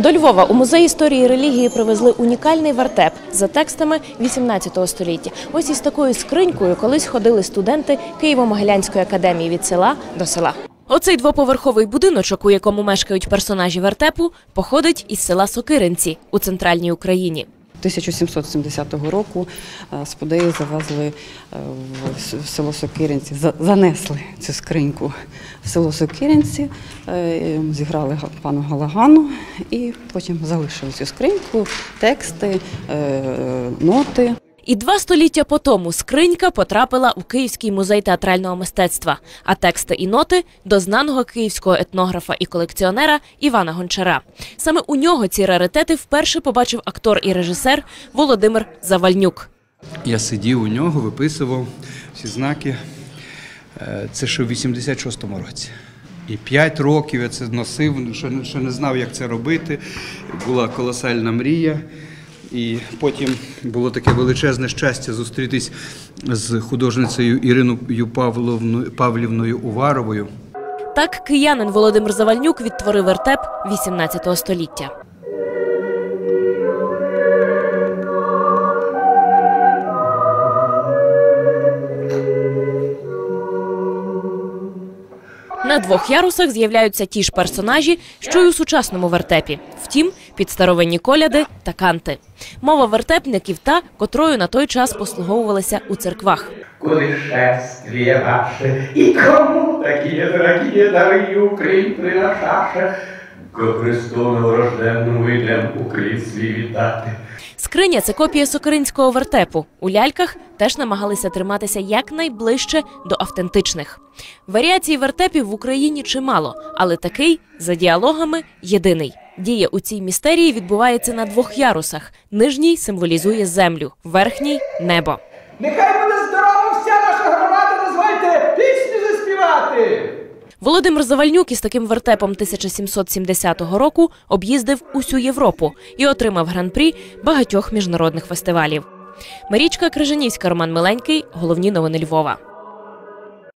До Львова у музей історії релігії привезли унікальний вертеп за текстами 18 століття. Ось із такою скринькою колись ходили студенти Києво-Могилянської академії від села до села. Оцей двоповерховий будиночок, у якому мешкають персонажі вертепу, походить із села Сокиринці у центральній Україні. 1770 року е, сподеї завезли е, в село Сокиринці, за- занесли цю скриньку в село Сокиринці, е, зіграли га- пану Галагану і потім залишили цю скриньку, тексти, ноти. І два століття по тому скринька потрапила у Київський музей театрального мистецтва, а тексти і ноти до знаного київського етнографа і колекціонера Івана Гончара. Саме у нього ці раритети вперше побачив актор і режисер Володимир Завальнюк. Я сидів у нього, виписував всі знаки. Е, Це ще в 86-му році. І п'ять років я це носив, ще не знав, як це робити. Була колосальна мрія. І потім було таке величезне щастя зустрітись з художницею Іриною Павловною, Павлівною Уваровою. Так киянин Володимир Завальнюк відтворив вертеп 18 століття. На двох ярусах з'являються ті ж персонажі, що й у сучасному вертепі. Втім, під старовинні коляди та канти. Мова вертепників та, котрою на той час послуговувалися у церквах. Коли шествіє ваше, і кому такі дорогі дары Украин приношаше, Ко Христу новорожденному йдем укритстві вітати. Скриня це копія сокиринського вертепу. У ляльках теж намагалися триматися якнайближче до автентичних. Варіацій вертепів в Україні чимало, але такий за діалогами єдиний. Дія у цій містерії відбувається на двох ярусах. Нижній символізує землю, верхній небо. Нехай буде здорова вся наша громада, дозвольте пісню заспівати. Володимир Завальнюк із таким вертепом 1770 року об'їздив усю Європу і отримав гран-прі багатьох міжнародних фестивалів. Марічка Крижанівська, Роман Миленький. Головні новини Львова.